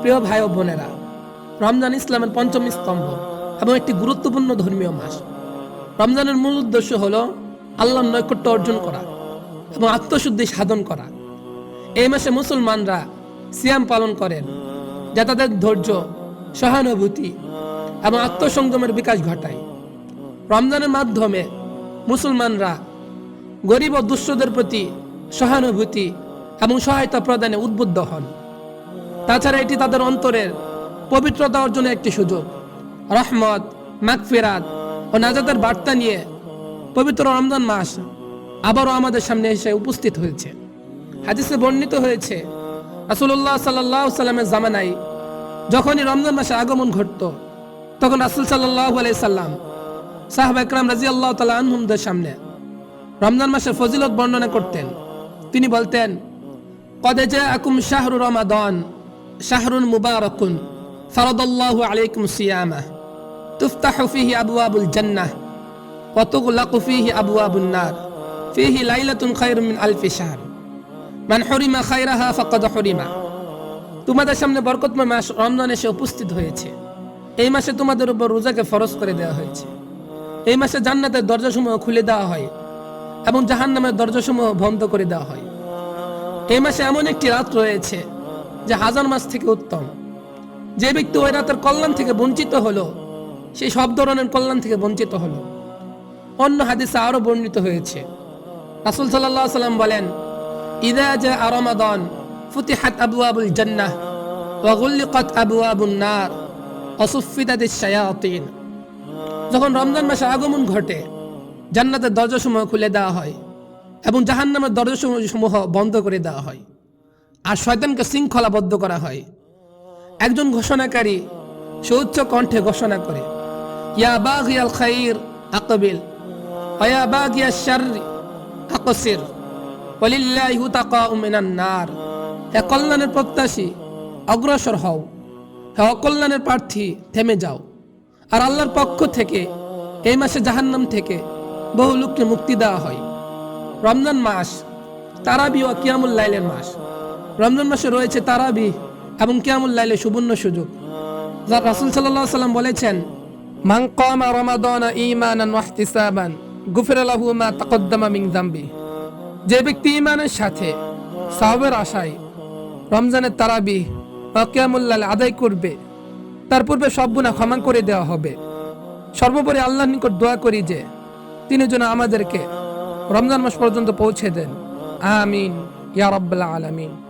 প্রিয় ভাই ও বোনেরা, রমজান ইসলামের পঞ্চম স্তম্ভ এবং একটি গুরুত্বপূর্ণ ধর্মীয় মাস। রমজানের মূল উদ্দেশ্য হলো আল্লাহর নৈকট্য অর্জন করা এবং আত্মশুদ্ধি সাধন করা। এই মাসে মুসলমানরা সিয়াম পালন করেন, যা তাদের ধৈর্য, সহানুভূতি এবং আত্মসংযমের বিকাশ ঘটায়। রমজানের মাধ্যমে মুসলমানরা গরিব ও দুঃস্থদের প্রতি সহানুভূতি এবং সহায়তা প্রদানে উদ্বুদ্ধ হন। তাছাড়া এটি তাদের অন্তরের পবিত্রতা অর্জনের একটি সুযোগ। রহমত, মাগফিরাত ও নাজাতের বার্তা নিয়ে পবিত্র রমজান মাস আবারও আমাদের সামনে এসে উপস্থিত হয়েছে। হাদিসে বর্ণিত হয়েছে রাসুল্লাহ সাল্লাহ সাল্লামের জামানায় যখনই রমজান মাসে আগমন ঘটত, তখন রাসুল সাল্লাহ সাল্লাম সাহাব একরাম রাজি আল্লাহ তালা আনহুমদের সামনে রমজান মাসের ফজিলত বর্ণনা করতেন। তিনি বলতেন কদে যে আকুম শাহরু রমাদন, শাহরুন ফরদল্লাহু সিয়ামা ফিহি আবওয়াবুল জান্নাহ মিন আলফি শাহর, মান হুরিমা খায়রাহা ফাকাদ হুরিমা। তোমাদের সামনে বরকতময় মাস রমজান এসে উপস্থিত হয়েছে। এই মাসে তোমাদের উপর রোজাকে ফরজ করে দেওয়া হয়েছে। এই মাসে জান্নাতের দরজাসমূহ খুলে দেওয়া হয়। এবং জাহান জাহান্নামের দরজাসমূহ বন্ধ করে দেওয়া হয়। এই মাসে এমন একটি রাত রয়েছে যে হাজার মাস থেকে উত্তম। যে ব্যক্তি ওই রাতের কল্যাণ থেকে বঞ্চিত হলো, সেই সব ধরনের কল্যাণ থেকে বঞ্চিত হলো। অন্য হাদিসে আরও বর্ণিত হয়েছে। রাসুল সাল্লাহ সাল্লাম বলেন, ইদা আরমাদন ফুতিহাত আবু আবুল জান্নাহ ওয়াগুল্লিকাত আবু আবুন নার অসুফিদাদিস শায়াতিন। যখন রমজান মাসে আগমন ঘটে জান্নাতের দরজাসমূহ খুলে দেওয়া হয় এবং জাহান্নামের দরজাসমূহ বন্ধ করে দেওয়া হয়। আর শয়তানকে শৃঙ্খলাবদ্ধ করা হয়। একজন ঘোষণাকারী সুউচ্চ কণ্ঠে ঘোষণা করে, ইয়া বাগিয়াল খাইর আকবিল, ওয়া বাগিয়া শাররি আকসির ওয়ালিল্লাহি তাকাউ মিনান নার, হে কল্যাণের প্রত্যাশী, অগ্রসর হও, হে অকল্যাণের প্রার্থী, থেমে যাও। আর আল্লাহর পক্ষ থেকে এই মাসে জাহান্নাম থেকে বহু লোককে মুক্তি দেওয়া হয়। রমজান মাস, তারাবি ও কিয়ামুল লাইলের মাস। রমজান মাসে রয়েছে তারাবি এবং কিয়ামুল লাইলের সুবর্ণ সুযোগ। যা রাসুল সাল্লাহ সাল্লাম বলেছেন, মান রমাদানা ঈমানান ওয়া ইহতিসাবান, গুফিরা লাহু মা তাকদ্দামা মিন যামবি। যে ব্যক্তি ইমানের সাথে সাহাবের আশায় রমজানের তারাবি বা কিয়ামুল আদায় করবে, তার পূর্বে সব গুণা ক্ষমা করে দেওয়া হবে। সর্বোপরি আল্লাহর নিকট দোয়া করি যে তিনি যেন আমাদেরকে রমজান মাস পর্যন্ত পৌঁছে দেন। আমিন। ইয়া রব্বাল আলামিন।